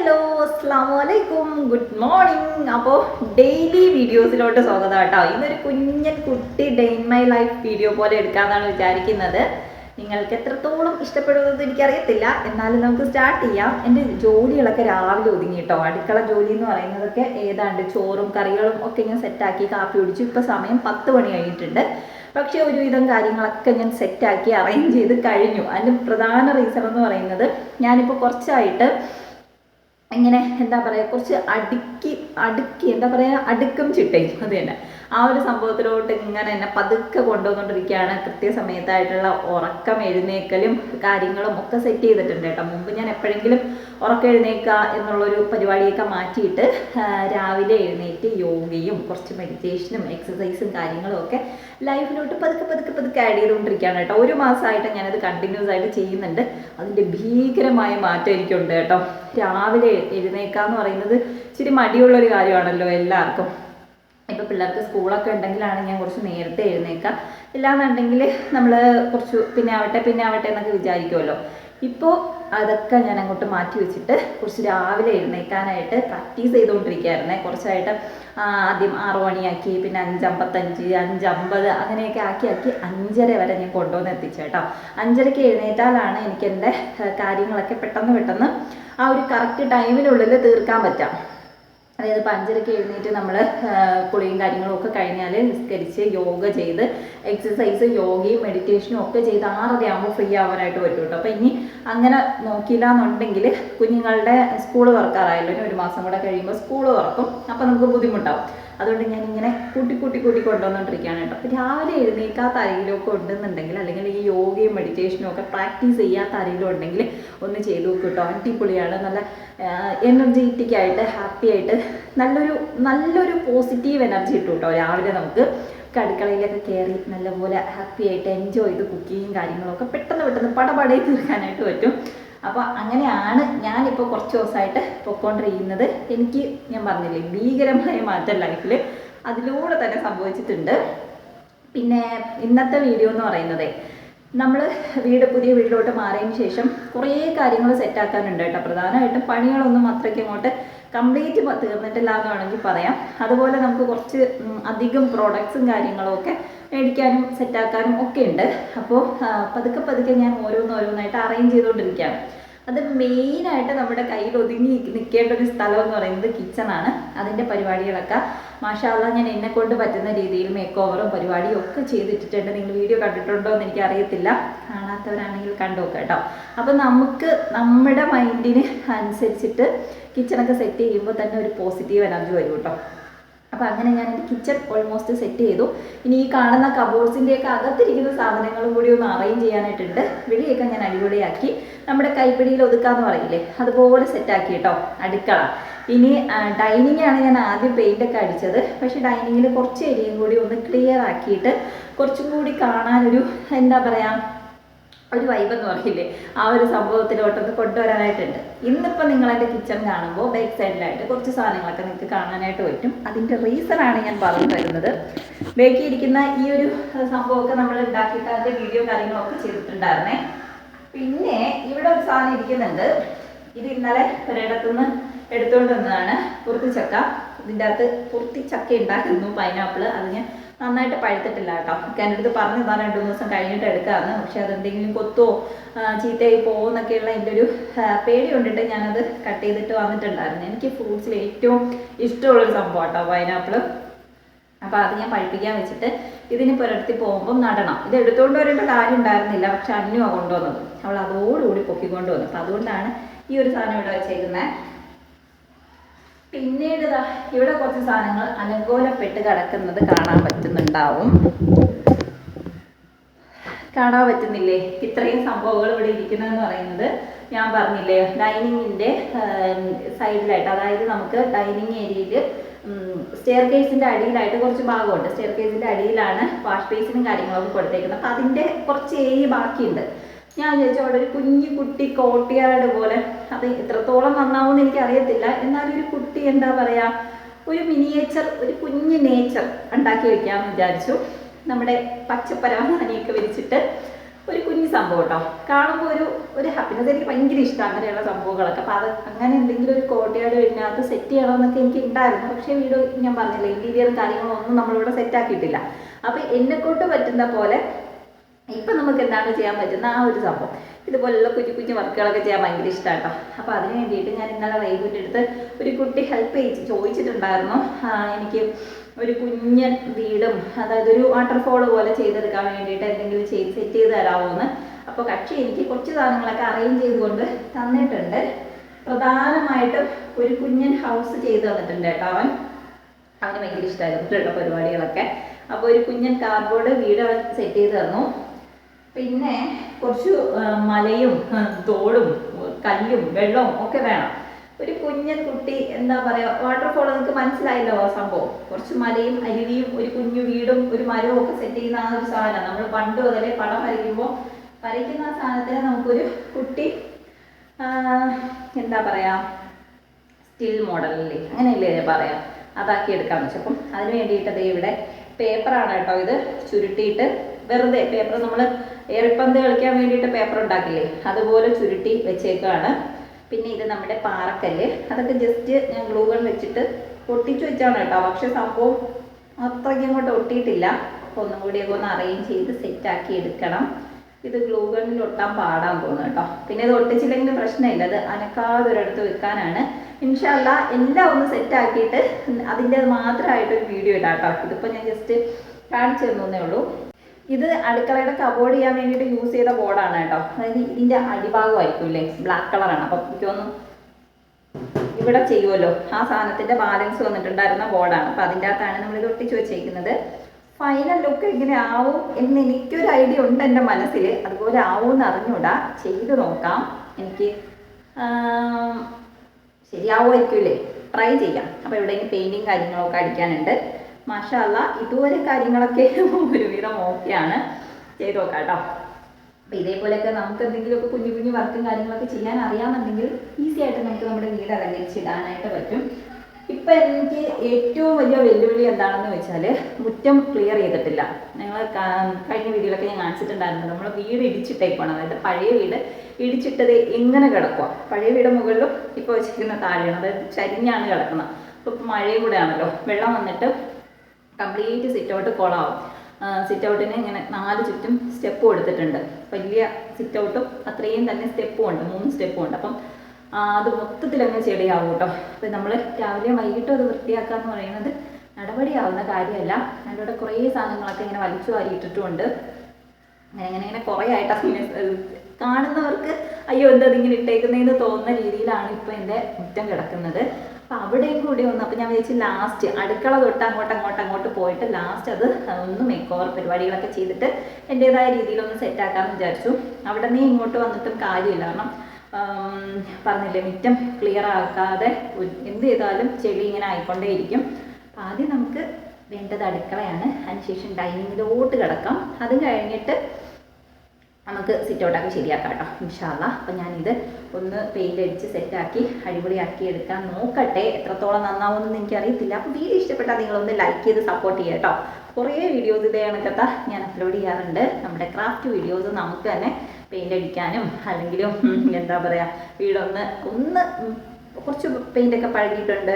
Hello അസ്സാം വലൈക്കും good morning അപ്പോൾ ഡെയിലി വീഡിയോസിലോട്ട് സ്വാഗതം കേട്ടോ ഇന്നൊരു കുഞ്ഞൻ കുട്ടി day in my life video പോലെ എടുക്കാമെന്നാണ് വിചാരിക്കുന്നത്. നിങ്ങൾക്ക് എത്രത്തോളം ഇഷ്ടപ്പെടുന്നത് എനിക്കറിയത്തില്ല. എന്നാലും നമുക്ക് സ്റ്റാർട്ട് ചെയ്യാം. എന്റെ ജോലികളൊക്കെ രാവിലെ ഒതുങ്ങി കേട്ടോ അടുക്കള ജോലി എന്ന് പറയുന്നതൊക്കെ ഏതാണ്ട് ചോറും കറികളും ഒക്കെ ഞാൻ സെറ്റാക്കി കാപ്പി ഒടിച്ചു ഇപ്പോൾ സമയം പത്ത് മണി കഴിഞ്ഞിട്ടുണ്ട്. പക്ഷേ ഒരുവിധം കാര്യങ്ങളൊക്കെ ഞാൻ സെറ്റാക്കി അറേഞ്ച് ചെയ്ത് കഴിഞ്ഞു. അതിന്റെ പ്രധാന റീസൺ എന്ന് പറയുന്നത് ഞാനിപ്പോൾ കുറച്ചായിട്ട് ഇങ്ങനെ എന്താ പറയുക കുറച്ച് അടുക്കി അടുക്കി എന്താ പറയുക അടുക്കും ചിട്ടയും അത് തന്നെ. ആ ഒരു സംഭവത്തിലോട്ട് ഇങ്ങനെ എന്നെ പതുക്കെ കൊണ്ടുവന്നുകൊണ്ടിരിക്കുകയാണ്. കൃത്യസമയത്തായിട്ടുള്ള ഉറക്കം എഴുന്നേക്കലും കാര്യങ്ങളും ഒക്കെ സെറ്റ് ചെയ്തിട്ടുണ്ട് കേട്ടോ. മുമ്പ് ഞാൻ എപ്പോഴെങ്കിലും ഉറക്കം എഴുന്നേക്കുക എന്നുള്ളൊരു പരിപാടിയൊക്കെ മാറ്റിയിട്ട് രാവിലെ എഴുന്നേറ്റ് യോഗയും കുറച്ച് മെഡിറ്റേഷനും എക്സസൈസും കാര്യങ്ങളും ഒക്കെ ലൈഫിലോട്ട് പതുക്കെ പതുക്കെ പതുക്കെ ആഡ് ചെയ്തുകൊണ്ടിരിക്കുകയാണ് കേട്ടോ. ഒരു മാസമായിട്ട് ഞാനത് കണ്ടിന്യൂസ് ആയിട്ട് ചെയ്യുന്നുണ്ട്. അതിന്റെ ഭീകരമായ മാറ്റം എനിക്കുണ്ട് കേട്ടോ. രാവിലെ എഴുന്നേക്കുക എന്ന് പറയുന്നത് ഇച്ചിരി മടിയുള്ളൊരു കാര്യമാണല്ലോ എല്ലാവർക്കും. ഇപ്പോൾ പിള്ളേർക്ക് സ്കൂളൊക്കെ ഉണ്ടെങ്കിലാണ് ഞാൻ കുറച്ച് നേരത്തെ എഴുന്നേക്കുക ഇല്ലാന്നുണ്ടെങ്കിൽ നമ്മൾ കുറച്ച് പിന്നെ ആവട്ടെ പിന്നെ ആവട്ടെ എന്നൊക്കെ വിചാരിക്കുമല്ലോ ഇപ്പോൾ അതൊക്കെ ഞാൻ അങ്ങോട്ട് മാറ്റി വെച്ചിട്ട് കുറച്ച് രാവിലെ എഴുന്നേക്കാനായിട്ട് പ്രാക്ടീസ് ചെയ്തുകൊണ്ടിരിക്കുകയായിരുന്നേ കുറച്ചായിട്ട് ആദ്യം ആറ് മണിയാക്കി പിന്നെ അഞ്ചമ്പത്തഞ്ച് അഞ്ചമ്പത് അങ്ങനെയൊക്കെ ആക്കി ആക്കി അഞ്ചര വരെ ഞാൻ കൊണ്ടുവന്ന് എത്തിച്ചു കേട്ടോ അഞ്ചരയ്ക്ക് എഴുന്നേറ്റാലാണ് എനിക്ക് എന്റെ കാര്യങ്ങളൊക്കെ പെട്ടെന്ന് പെട്ടെന്ന് ആ ഒരു കറക്റ്റ് ടൈമിനുള്ളിൽ തീർക്കാൻ പറ്റാം. അതായത് ഇപ്പോൾ അഞ്ചരയ്ക്ക് എഴുന്നേറ്റ് നമ്മൾ കുളിയും കാര്യങ്ങളും ഒക്കെ കഴിഞ്ഞാൽ നിസ്കരിച്ച് യോഗ ചെയ്ത് എക്സസൈസ് യോഗയും മെഡിറ്റേഷനും ഒക്കെ ചെയ്ത് ആറര ആകുമ്പോൾ ഫ്രീ ആവാനായിട്ട് പറ്റും കേട്ടോ അപ്പം ഇനി അങ്ങനെ നോക്കിയില്ല എന്നുണ്ടെങ്കിൽ കുഞ്ഞുങ്ങളുടെ സ്കൂൾ തുറക്കാറായല്ലോ ഒരു മാസം കൂടെ കഴിയുമ്പോൾ സ്കൂൾ തുറക്കും അപ്പോൾ നമുക്ക് ബുദ്ധിമുട്ടാവും. അതുകൊണ്ട് ഞാൻ ഇങ്ങനെ കൂട്ടി കൂട്ടി കൂട്ടി കൊണ്ടുവന്നുകൊണ്ടിരിക്കുകയാണ് കേട്ടോ. അപ്പോൾ രാവിലെ എഴുന്നേൽക്കാത്ത ആരെങ്കിലും ഒക്കെ ഉണ്ടെന്നുണ്ടെങ്കിൽ അല്ലെങ്കിൽ ഈ യോഗയും മെഡിറ്റേഷനും ഒക്കെ പ്രാക്ടീസ് ചെയ്യാത്ത ആരെങ്കിലും ഉണ്ടെങ്കിൽ ഒന്ന് ചെയ്ത് നോക്കൂ കേട്ടോ. അടിപൊളിയാണ്. നല്ല എനർജറ്റിക് ആയിട്ട് ഹാപ്പി ആയിട്ട് നല്ലൊരു നല്ലൊരു പോസിറ്റീവ് എനർജി കിട്ടും കേട്ടോ രാവിലെ നമുക്ക്. അടുക്കളയിലൊക്കെ കയറി നല്ലപോലെ ഹാപ്പി ആയിട്ട് എൻജോയ് ചെയ്ത് കുക്കിങ്ങും കാര്യങ്ങളൊക്കെ പെട്ടെന്ന് പെട്ടെന്ന് പടപടയിൽ തീർക്കാനായിട്ട് പറ്റും. അപ്പോൾ അങ്ങനെയാണ് ഞാനിപ്പോൾ കുറച്ച് ദിവസമായിട്ട് പൊയ്ക്കൊണ്ടിരിക്കുന്നത് എനിക്ക് ഞാൻ പറഞ്ഞില്ലേ ഭീകരമായ മാറ്റം ലൈഫിൽ അതിലൂടെ തന്നെ സംഭവിച്ചിട്ടുണ്ട്. പിന്നെ ഇന്നത്തെ വീഡിയോ എന്ന് പറയുന്നത് നമ്മൾ വീട് പുതിയ വീട്ടിലോട്ട് മാറിയതിന് ശേഷം കുറേ കാര്യങ്ങൾ സെറ്റാക്കാനുണ്ട് കേട്ടോ. പ്രധാനമായിട്ടും പണികളൊന്നും അത്രയ്ക്ക് അങ്ങോട്ട് കംപ്ലീറ്റ് തീർന്നിട്ടില്ല വേണമെങ്കിൽ പറയാം. അതുപോലെ നമുക്ക് കുറച്ച് അധികം പ്രോഡക്ട്സും കാര്യങ്ങളും ഒക്കെ മേടിക്കാനും സെറ്റാക്കാനും ഒക്കെ ഉണ്ട്. അപ്പോൾ പതുക്കെ പതുക്കെ ഞാൻ ഓരോന്നോരോന്നായിട്ട് അറേഞ്ച് ചെയ്തുകൊണ്ടിരിക്കുകയാണ്. അത് മെയിനായിട്ട് നമ്മുടെ കയ്യിൽ ഒതുങ്ങി നിൽക്കേണ്ട ഒരു സ്ഥലം എന്ന് പറയുന്നത് കിച്ചണാണ് അതിന്റെ പരിപാടികളൊക്കെ. മാഷാല്ല ഞാൻ എന്നെ കൊണ്ട് പറ്റുന്ന രീതിയിൽ മേക്ക് ഓവറും പരിപാടിയും ഒക്കെ ചെയ്തിട്ടിട്ടുണ്ട്. നിങ്ങൾ വീഡിയോ കണ്ടിട്ടുണ്ടോ എന്ന് എനിക്ക് അറിയത്തില്ല. കാണാത്തവരാണെങ്കിൽ കണ്ടു കേട്ടോ. അപ്പം നമുക്ക് നമ്മുടെ മൈൻഡിന് അനുസരിച്ചിട്ട് കിച്ചണൊക്കെ സെറ്റ് ചെയ്യുമ്പോൾ തന്നെ ഒരു പോസിറ്റീവ് എനർജി വരും കേട്ടോ. അപ്പോൾ അങ്ങനെ ഞാൻ എന്റെ കിച്ചൺ ഓൾമോസ്റ്റ് സെറ്റ് ചെയ്തു. ഇനി ഈ കാണുന്ന കബോർഡ്സിന്റെയൊക്കെ അകത്തിരിക്കുന്ന സാധനങ്ങളും കൂടി ഒന്ന് അറേഞ്ച് ചെയ്യാനായിട്ടുണ്ട്. വെളിയൊക്കെ ഞാൻ അടിപൊളിയാക്കി. നമ്മുടെ കൈപ്പിടിയിൽ ഒതുക്കാന്ന് പറയില്ലേ? അതുപോലെ സെറ്റാക്കി കേട്ടോ അടുക്കള. ഇനി ഡൈനിങ് ആണ് ഞാൻ ആദ്യം പെയിന്റ് ഒക്കെ അടിച്ചത്. പക്ഷേ ഡൈനിങ്ങിൽ കുറച്ച് ഏരിയയും കൂടി ഒന്ന് ക്ലിയർ ആക്കിയിട്ട് കുറച്ചും കൂടി കാണാനൊരു എന്താ പറയുക ഒരു വൈബ് എന്ന് പറയില്ലേ? ആ ഒരു സംഭവത്തിലോട്ടൊന്ന് കൊണ്ടുവരാനായിട്ടുണ്ട്. ഇന്നിപ്പോൾ നിങ്ങൾ എന്റെ കിച്ചൺ കാണുമ്പോൾ ബേക്ക് സൈഡിലായിട്ട് കുറച്ച് സാധനങ്ങളൊക്കെ നിങ്ങൾക്ക് കാണാനായിട്ട് പറ്റും. അതിന്റെ റീസണാണ് ഞാൻ പറഞ്ഞു തരുന്നത്. ബേക്കിയിരിക്കുന്ന ഈ ഒരു സംഭവമൊക്കെ നമ്മൾ ഉണ്ടാക്കിയിട്ട് അതിന്റെ വീഡിയോ കാര്യങ്ങളൊക്കെ ചെയ്തിട്ടുണ്ടായിരുന്നേ. പിന്നെ ഇവിടെ ഒരു സാധനം ഇരിക്കുന്നുണ്ട്. ഇത് ഇന്നലെ ഒരിടത്തുനിന്ന് എടുത്തുകൊണ്ട് വന്നതാണ്. പുറത്തിച്ചക്ക ഇതിന്റെ അകത്ത് പുറത്തിച്ചക്ക ഉണ്ടാക്കുന്നു പൈനാപ്പിൾ അത് ഞാൻ നന്നായിട്ട് പഴുത്തിട്ടില്ല കേട്ടോ. എന്റെ അടുത്ത് പറഞ്ഞു തന്നെ രണ്ടു മൂന്ന് ദിവസം കഴിഞ്ഞിട്ട് എടുക്കാമെന്ന് പക്ഷെ അതെന്തെങ്കിലും കൊത്തോ ചീത്തയായി പോകുമെന്നൊക്കെയുള്ള എന്റെ ഒരു പേടി കൊണ്ടിട്ട് ഞാനത് കട്ട് ചെയ്തിട്ട് വന്നിട്ടുണ്ടായിരുന്നു. എനിക്ക് ഫ്രൂട്ട്സിൽ ഏറ്റവും ഇഷ്ടമുള്ളൊരു സംഭവം കേട്ടോ പൈനാപ്പിൾ അപ്പോൾ അത് ഞാൻ പഴിപ്പിക്കാൻ വെച്ചിട്ട് ഇതിന് പുരട്ടി പോകുമ്പം നടണം. ഇത് എടുത്തുകൊണ്ട് വരേണ്ട കാര്യം ഉണ്ടായിരുന്നില്ല. പക്ഷെ അന്നുവാണ് കൊണ്ടുവന്നത്. അവൾ അതോടുകൂടി പൊക്കിക്കൊണ്ട് വന്നു അപ്പോൾ അതുകൊണ്ടാണ് ഈ ഒരു സാധനം ഇവിടെ വെച്ചേക്കുന്നത് പിന്നീട് ഇവിടെ കുറച്ച് സാധനങ്ങൾ അലങ്കോലപ്പെട്ട് കിടക്കുന്നത് കാണാൻ പറ്റുന്നുണ്ടാവും. കാണാൻ പറ്റുന്നില്ലേ? ഇത്രയും സംഭവങ്ങൾ ഇവിടെ ഇരിക്കുന്നതെന്ന് പറയുന്നത് ഞാൻ പറഞ്ഞില്ലേ ഡൈനിങ്ങിന്റെ സൈഡിലായിട്ട് അതായത് നമുക്ക് ഡൈനിങ് ഏരിയയിൽ സ്റ്റെയർ കേസിന്റെ അടിയിലായിട്ട് കുറച്ച് ഭാഗമുണ്ട്. സ്റ്റെയർ കേസിന്റെ അടിയിലാണ് വാഷ് ബേസിനും കാര്യങ്ങളൊക്കെ കൊടുത്തേക്കുന്നത്. അപ്പം അതിന്റെ കുറച്ച് ഏരിയ ബാക്കിയുണ്ട്. ഞാൻ വിചാരിച്ചു അവിടെ ഒരു കുഞ്ഞു കുട്ടി കോട്ടിയാട് പോലെ. അത് എത്രത്തോളം നന്നാവുമെന്ന് എനിക്ക് അറിയത്തില്ല എന്നാലും ഒരു കുട്ടി എന്താ പറയാ ഒരു മിനിയേച്ചർ ഒരു കുഞ്ഞു നേച്ചർ ഉണ്ടാക്കി വെക്കാമെന്ന് വിചാരിച്ചു. നമ്മുടെ പച്ചപ്പരവാനിയൊക്കെ വിരിച്ചിട്ട് ഒരു കുഞ്ഞു സംഭവം കേട്ടോ കാണുമ്പോൾ ഒരു ഒരു ഹാപ്പിനെസ് എനിക്ക് ഭയങ്കര ഇഷ്ടം അങ്ങനെയുള്ള സംഭവങ്ങളൊക്കെ. അപ്പോൾ അത് അങ്ങനെ എന്തെങ്കിലും ഒരു കോട്ടയാട് വീടിനകത്ത് സെറ്റ് ചെയ്യണമെന്നൊക്കെ എനിക്ക് ഉണ്ടായിരുന്നു. പക്ഷേ വീട് ഞാൻ പറഞ്ഞില്ല ഇന്റീരിയറും കാര്യങ്ങളും ഒന്നും നമ്മളിവിടെ സെറ്റ് ആക്കിയിട്ടില്ല. അപ്പോൾ എന്നെക്കൊണ്ട് പറ്റുന്ന പോലെ ഇപ്പം നമുക്ക് എന്താണ് ചെയ്യാൻ പറ്റുന്ന ആ ഒരു സംഭവം. ഇതുപോലുള്ള കുഞ്ഞു കുഞ്ഞു വർക്കുകളൊക്കെ ചെയ്യാൻ ഭയങ്കര ഇഷ്ടമാണ് കേട്ടോ അപ്പോൾ അതിന് വേണ്ടിയിട്ട് ഞാൻ ഇന്നലെ വൈകിട്ട് എടുത്ത് ഒരു കുട്ടി ഹെൽപ്പ് ചെയ്ത് ചോദിച്ചിട്ടുണ്ടായിരുന്നു. എനിക്ക് ഒരു കുഞ്ഞൻ വീടും അതായത് ഒരു വാട്ടർഫോൾ പോലെ ചെയ്തെടുക്കാൻ വേണ്ടിയിട്ട് എന്തെങ്കിലും ചെയ്ത് സെറ്റ് ചെയ്ത് തരാമോ എന്ന് അപ്പോൾ കക്ഷി എനിക്ക് കുറച്ച് സാധനങ്ങളൊക്കെ അറേഞ്ച് ചെയ്തുകൊണ്ട് തന്നിട്ടുണ്ട്. പ്രധാനമായിട്ടും ഒരു കുഞ്ഞൻ ഹൗസ് ചെയ്ത് തന്നിട്ടുണ്ട് കേട്ടോ അവൻ. അവന് ഭയങ്കര ഇഷ്ടമായിരുന്നു പരിപാടികളൊക്കെ. അപ്പോൾ ഒരു കുഞ്ഞൻ കാർഡ്ബോർഡ് വീട് അവൻ സെറ്റ് ചെയ്ത് തന്നു. പിന്നെ കുറച്ച് മലയും തോടും കല്ലും വെള്ളവും ഒക്കെ വേണം. ഒരു കുഞ്ഞു കുട്ടി എന്താ പറയുക വാട്ടർഫോൾ നിങ്ങൾക്ക് മനസ്സിലായല്ലോ ആ സംഭവം. കുറച്ച് മലയും അരുവിയും ഒരു കുഞ്ഞു വീടും ഒരു മരവും ഒക്കെ സെറ്റ് ചെയ്യുന്ന ആ ഒരു സാധനം. നമ്മൾ പണ്ട് മുതലേ പടം വരയ്ക്കുമ്പോൾ വരയ്ക്കുന്ന ആ സാധനത്തിന് നമുക്കൊരു കുട്ടി എന്താ പറയാ സ്റ്റിൽ മോഡലല്ലേ അങ്ങനെയല്ലേ പറയാം അതാക്കി എടുക്കാന്ന് വെച്ചപ്പം അതിന് വേണ്ടിയിട്ട് ഇവിടെ പേപ്പറാണ് കേട്ടോ ഇത് ചുരുട്ടിയിട്ട് വെറുതെ പേപ്പർ നമ്മൾ ഏറിപ്പന്ത് കളിക്കാൻ വേണ്ടിയിട്ട് പേപ്പർ ഉണ്ടാക്കില്ലേ? അതുപോലെ ചുരുട്ടി വെച്ചേക്കാണ്. പിന്നെ ഇത് നമ്മുടെ പാറക്കല്ല്. അതൊക്കെ ജസ്റ്റ് ഞാൻ ഗ്ലൂ ഗൺ വെച്ചിട്ട് ഒട്ടിച്ചു വെച്ചാണ് കേട്ടോ. പക്ഷെ സംഭവം അത്രയ്ക്ക് അങ്ങോട്ട് ഒട്ടിയിട്ടില്ല. അപ്പോൾ ഒന്നും കൂടിയൊക്കെ ഒന്ന് അറേഞ്ച് ചെയ്ത് സെറ്റാക്കി എടുക്കണം. ഇത് ഗ്ലൂ ഗണ്ണിൽ ഒട്ടാൻ പാടാൻ തോന്നുന്നു കേട്ടോ. പിന്നെ ഇത് ഒട്ടിച്ചില്ലെങ്കിൽ പ്രശ്നമില്ല. അത് അനക്കാതെ ഒരിടത്ത് വെക്കാനാണ്. ഇൻഷല്ല എല്ലാം ഒന്ന് സെറ്റാക്കിയിട്ട് അതിന്റെ മാത്രമായിട്ടൊരു വീഡിയോ ഇടാം കേട്ടോ. ഇതിപ്പോൾ ഞാൻ ജസ്റ്റ് കാണിച്ചു തന്നേ ഉള്ളൂ. ഇത് അടുക്കളയുടെ കബോർഡ് ചെയ്യാൻ വേണ്ടിയിട്ട് യൂസ് ചെയ്ത ബോർഡാണ് കേട്ടോ. അതായത് ഇതിന്റെ അടിഭാഗമായിരിക്കും അല്ലേ? ബ്ലാക്ക് കളറാണ് അപ്പം എനിക്കൊന്നും ഇവിടെ ചെയ്യുമല്ലോ ആ സാധനത്തിന്റെ ബാലൻസ് വന്നിട്ടുണ്ടായിരുന്ന ബോർഡാണ് അപ്പൊ അതിന്റെ അകത്താണ് നമ്മൾ ഇത് ഒട്ടിച്ചു വെച്ചേക്കുന്നത്. ഫൈനൽ ലുക്ക് എങ്ങനെ ആവും എന്ന് എനിക്കൊരു ഐഡിയ ഉണ്ട് എന്റെ മനസ്സിൽ. അതുപോലെ ആവുമെന്ന് അറിഞ്ഞൂടാ. ചെയ്തു നോക്കാം. എനിക്ക് ശരിയാവുമായിരിക്കും അല്ലേ? ട്രൈ ചെയ്യാം. അപ്പോൾ ഇവിടെ ഇനി പെയിന്റിങ് കാര്യങ്ങളൊക്കെ അടിക്കാനുണ്ട്. മാഷല്ല ഇതുവരെ കാര്യങ്ങളൊക്കെ ഒരുവിധം ഓക്കെയാണ് ചെയ്ത് നോക്കാം കേട്ടോ അപ്പം ഇതേപോലെയൊക്കെ നമുക്ക് എന്തെങ്കിലുമൊക്കെ കുഞ്ഞു കുഞ്ഞു വർക്കും കാര്യങ്ങളൊക്കെ ചെയ്യാൻ അറിയാമെന്നുണ്ടെങ്കിൽ ഈസി ആയിട്ട് നമുക്ക് നമ്മുടെ വീട് അലങ്കരിച്ചിടാനായിട്ട് പറ്റും. ഇപ്പം എനിക്ക് ഏറ്റവും വലിയ വെല്ലുവിളി എന്താണെന്ന് വെച്ചാൽ മുറ്റം ക്ലിയർ ചെയ്തിട്ടില്ല. ഞങ്ങൾ കഴിഞ്ഞ വീഡിയോയിലൊക്കെ ഞാൻ കാണിച്ചിട്ടുണ്ടായിരുന്നു. നമ്മൾ വീട് ഇടിച്ചിട്ടേക്കാണ് അതായത് പഴയ വീട് ഇടിച്ചിട്ടത് എങ്ങനെ കിടക്കുക പഴയ വീട് മുകളിലും ഇപ്പോൾ വെച്ചിരിക്കുന്ന താഴെയാണ്. അതായത് ചരിഞ്ഞാണ് കിടക്കുന്നത്. ഇപ്പോൾ മഴയും കൂടെ ആണല്ലോ. വെള്ളം വന്നിട്ട് കംപ്ലീറ്റ് സിറ്റ് ഔട്ട് കൊളാവും സിറ്റ് ഔട്ടിന് ഇങ്ങനെ നാല് ചുറ്റും സ്റ്റെപ്പ് കൊടുത്തിട്ടുണ്ട്. വലിയ സിറ്റ് ഔട്ടും അത്രയും തന്നെ സ്റ്റെപ്പും ഉണ്ട്. മൂന്ന് സ്റ്റെപ്പും ഉണ്ട്. അപ്പം അത് മൊത്തത്തിൽ അങ്ങ് ചെടിയാവും കേട്ടോ. അപ്പം നമ്മൾ രാവിലെ വൈകിട്ടും അത് വൃത്തിയാക്കുക എന്ന് പറയുന്നത് നടപടിയാവുന്ന കാര്യമല്ല. അതിലൂടെ കുറേ സാധനങ്ങളൊക്കെ ഇങ്ങനെ വലിച്ചു വാരിയിട്ടിട്ടുമുണ്ട് അങ്ങനെ അങ്ങനെ ഇങ്ങനെ കുറേ ആയിട്ട് അങ്ങനെ കാണുന്നവർക്ക് അയ്യോ എന്താ ഇങ്ങനെ ഇട്ടേക്കുന്നതെന്ന് തോന്നുന്ന രീതിയിലാണ് ഇപ്പം എന്റെ മുറ്റം കിടക്കുന്നത്. അപ്പം അവിടെയും കൂടി ഒന്ന് അപ്പം ഞാൻ വിചാരിച്ചു ലാസ്റ്റ് അടുക്കള തൊട്ട് അങ്ങോട്ട് അങ്ങോട്ട് അങ്ങോട്ട് പോയിട്ട് ലാസ്റ്റ് അത് ഒന്ന് മേക്ക് ഓവർ പരിപാടികളൊക്കെ ചെയ്തിട്ട് എന്റെതായ രീതിയിലൊന്ന് സെറ്റാക്കാമെന്ന് വിചാരിച്ചു. അവിടെ നിന്ന് ഇങ്ങോട്ട് വന്നിട്ടും കാര്യമില്ല. കാരണം പറഞ്ഞില്ലേ മിറ്റം ക്ലിയർ ആക്കാതെ എന്ത് ചെയ്താലും ചെളി ഇങ്ങനെ ആയിക്കൊണ്ടേയിരിക്കും. അപ്പം ആദ്യം നമുക്ക് വേണ്ടത് അടുക്കളയാണ്. അതിനുശേഷം ഡൈനിങ്ങിലോട്ട് കിടക്കാം. അത് കഴിഞ്ഞിട്ട് നമുക്ക് സിറ്റ് ഔട്ടൊക്കെ ശരിയാക്കാം കേട്ടോ ഇൻഷാല്ല അപ്പം ഞാനിത് ഒന്ന് പെയിന്റ് അടിച്ച് സെറ്റാക്കി അടിപൊളിയാക്കി എടുക്കാൻ നോക്കട്ടെ. എത്രത്തോളം നന്നാവുമെന്ന് എനിക്കറിയത്തില്ല. അപ്പോൾ വീഡിയോ ഇഷ്ടപ്പെട്ടാൽ നിങ്ങളൊന്ന് ലൈക്ക് ചെയ്ത് സപ്പോർട്ട് ചെയ്യുക കേട്ടോ. കുറേ വീഡിയോസ് ഇതേ കണക്കത്ത ഞാൻ അപ്ലോഡ് ചെയ്യാറുണ്ട്. നമ്മുടെ ക്രാഫ്റ്റ് വീഡിയോസ് നമുക്ക് തന്നെ പെയിന്റ് അടിക്കാനും അല്ലെങ്കിലും എന്താ പറയുക വീടൊന്ന് ഒന്ന് കുറച്ച് പെയിന്റൊക്കെ പഴകിയിട്ടുണ്ട്.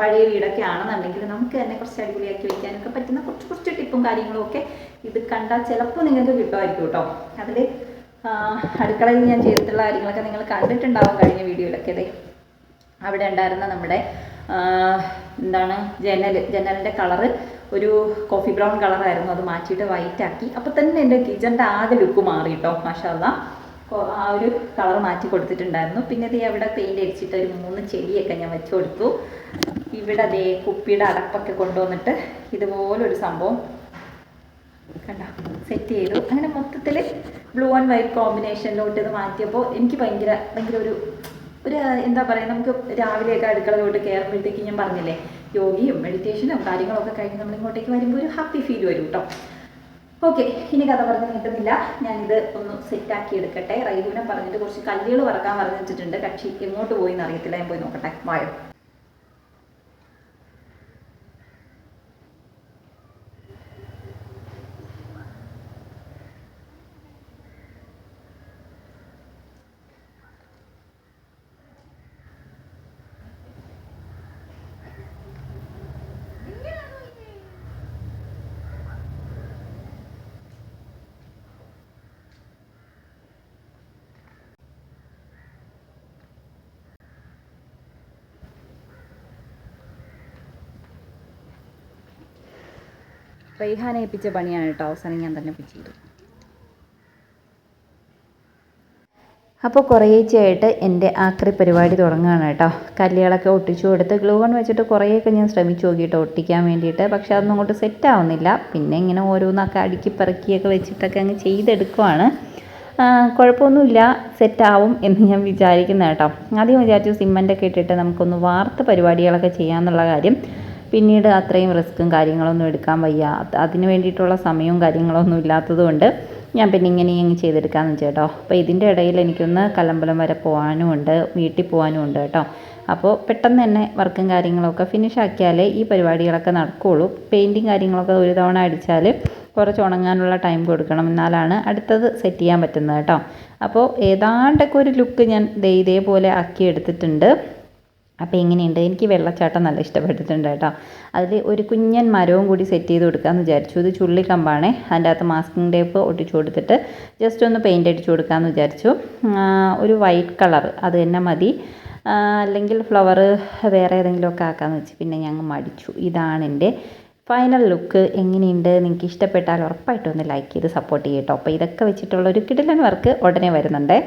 പഴയ വീടൊക്കെ ആണെന്നുണ്ടെങ്കിൽ നമുക്ക് തന്നെ കുറച്ച് അടിപൊളിയാക്കി വെക്കാനൊക്കെ പറ്റുന്ന കുറച്ച് കുറച്ച് ടിപ്പും കാര്യങ്ങളും ഒക്കെ ഇത് കണ്ടാൽ ചിലപ്പോൾ നിങ്ങൾക്ക് കിട്ടുമായിരിക്കും കേട്ടോ. അതിൽ അടുക്കളയിൽ ഞാൻ ചെയ്തിട്ടുള്ള കാര്യങ്ങളൊക്കെ നിങ്ങൾ കണ്ടിട്ടുണ്ടാവും കഴിഞ്ഞ വീഡിയോയിലൊക്കെ അതെ അവിടെ ഉണ്ടായിരുന്ന നമ്മുടെ എന്താണ് ജനൽ ജനലിന്റെ കളറ് ഒരു കോഫി ബ്രൗൺ കളറായിരുന്നു. അത് മാറ്റിയിട്ട് വൈറ്റ് ആക്കി. അപ്പോൾ തന്നെ എന്റെ കിച്ചന്റെ ആകെ ലുക്ക് മാറി കേട്ടോ മാഷാല്ല ആ ഒരു കളർ മാറ്റി കൊടുത്തിട്ടുണ്ടായിരുന്നു. പിന്നെ ദേ അവിടെ പെയിന്റ് അടിച്ചിട്ട് ഒരു മൂന്ന് ചെടിയൊക്കെ ഞാൻ വെച്ച് കൊടുത്തു. ഇവിടെ അതേ കുപ്പിയുടെ അടപ്പൊക്കെ കൊണ്ടുവന്നിട്ട് ഇതുപോലൊരു സംഭവം കണ്ട? സെറ്റ് ചെയ്തു. അങ്ങനെ മൊത്തത്തിൽ ബ്ലൂ ആൻഡ് വൈറ്റ് കോമ്പിനേഷനിലോട്ട് ഇത് മാറ്റിയപ്പോൾ എനിക്ക് ഭയങ്കര ഭയങ്കര ഒരു ഒരു എന്താ പറയുക നമുക്ക് രാവിലെയൊക്കെ അടുക്കളയിലോട്ട് കയറുമ്പോഴത്തേക്ക് ഞാൻ പറഞ്ഞില്ലേ യോഗയും മെഡിറ്റേഷനും കാര്യങ്ങളൊക്കെ കഴിഞ്ഞ് നമ്മളിങ്ങോട്ടേക്ക് വരുമ്പോൾ ഒരു ഹാപ്പി ഫീൽ വരും കേട്ടോ ഓക്കെ ഇനി കഥ പറഞ്ഞ് കിട്ടുന്നില്ല. ഞാനിത് ഒന്ന് സെറ്റ് ആക്കി എടുക്കട്ടെ. റൈബുവിനെ പറഞ്ഞിട്ട് കുറച്ച് കല്ലുകൾ വറക്കാൻ പറഞ്ഞിട്ടുണ്ട് കക്ഷി എങ്ങോട്ട് പോയി എന്നറിയത്തില്ല ഞാൻ പോയി നോക്കട്ടെ. വായോ. റെയ്ഹാൻ ഏൽപ്പിച്ച പണിയാണ് കേട്ടോ അവസാനം ഞാൻ തന്നെ ചെയ്തു അപ്പോൾ കുറേച്ചയായിട്ട് എന്റെ ആക്രി പരിപാടി തുടങ്ങുകയാണ് കേട്ടോ. കല്ലുകളൊക്കെ ഒട്ടിച്ചു കൊടുത്ത് ഗ്ലൂ ഗൺ വെച്ചിട്ട് കുറേയൊക്കെ ഞാൻ ശ്രമിച്ചു നോക്കിയിട്ട് ഒട്ടിക്കാൻ വേണ്ടിയിട്ട്. പക്ഷെ അതൊന്നും അങ്ങോട്ട് സെറ്റ് ആവുന്നില്ല. പിന്നെ ഇങ്ങനെ ഓരോന്നൊക്കെ അടുക്കി പെറുക്കിയൊക്കെ വെച്ചിട്ടൊക്കെ അങ്ങ് ചെയ്തെടുക്കുവാണ്. കുഴപ്പമൊന്നുമില്ല. സെറ്റാവും എന്ന് ഞാൻ വിചാരിക്കുന്ന കേട്ടോ. ആദ്യം വിചാരിച്ചു സിമ്മന്റൊക്കെ ഇട്ടിട്ട് നമുക്കൊന്ന് വാർത്ത പരിപാടികളൊക്കെ ചെയ്യാമെന്നുള്ള കാര്യം. പിന്നീട് അത്രയും റിസ്ക്കും കാര്യങ്ങളൊന്നും എടുക്കാൻ വയ്യ. അത് അതിന് വേണ്ടിയിട്ടുള്ള സമയവും കാര്യങ്ങളൊന്നും ഇല്ലാത്തതുകൊണ്ട് ഞാൻ പിന്നെ ഇങ്ങനെ ചെയ്തെടുക്കാമെന്ന് വെച്ചു കേട്ടോ. അപ്പോൾ ഇതിന്റെ ഇടയിൽ എനിക്കൊന്ന് കലമ്പലം വരെ പോകാനും ഉണ്ട് വീട്ടിൽ പോകാനും ഉണ്ട് കേട്ടോ. അപ്പോൾ പെട്ടെന്ന് തന്നെ വർക്കും കാര്യങ്ങളൊക്കെ ഫിനിഷ് ആക്കിയാലേ ഈ പരിപാടികളൊക്കെ നടക്കുകയുള്ളൂ പെയിന്റിങ് കാര്യങ്ങളൊക്കെ ഒരു തവണ അടിച്ചാൽ കുറച്ച് ഉണങ്ങാനുള്ള ടൈം കൊടുക്കണം. എന്നാലാണ് അടുത്തത് സെറ്റ് ചെയ്യാൻ പറ്റുന്നത് കേട്ടോ. അപ്പോൾ ഏതാണ്ടൊക്കെ ഒരു ലുക്ക് ഞാൻ ഇതേപോലെ ആക്കി എടുത്തിട്ടുണ്ട്. അപ്പോൾ എങ്ങനെയുണ്ട്? എനിക്ക് വെള്ളച്ചാട്ടം നല്ല ഇഷ്ടപ്പെട്ടിട്ടുണ്ട് കേട്ടോ. അതിൽ ഒരു കുഞ്ഞൻ മരവും കൂടി സെറ്റ് ചെയ്ത് കൊടുക്കാമെന്ന് വിചാരിച്ചു. ഇത് ചുള്ളിക്കമ്പാണേ അതിന്റെ അകത്ത് മാസ്കിംഗ് ടേപ്പ് ഒട്ടിച്ചു കൊടുത്തിട്ട് ജസ്റ്റ് ഒന്ന് പെയിന്റ് അടിച്ചു കൊടുക്കാമെന്ന് വിചാരിച്ചു. ഒരു വൈറ്റ് കളർ അത് തന്നെ മതി. അല്ലെങ്കിൽ ഫ്ലവർ വേറെ ഏതെങ്കിലുമൊക്കെ ആക്കാമെന്ന് വെച്ച് പിന്നെ ഞങ്ങൾ മടിച്ചു. ഇതാണ് എന്റെ ഫൈനൽ ലുക്ക് എങ്ങനെയുണ്ട്? നിങ്ങൾക്ക് ഇഷ്ടപ്പെട്ടാൽ ഉറപ്പായിട്ടും ഒന്ന് ലൈക്ക് ചെയ്ത് സപ്പോർട്ട് ചെയ്യട്ടോ അപ്പോൾ ഇതൊക്കെ വെച്ചിട്ടുള്ള ഒരു കിടിലൻ വർക്ക് ഉടനെ വരുന്നുണ്ടേ.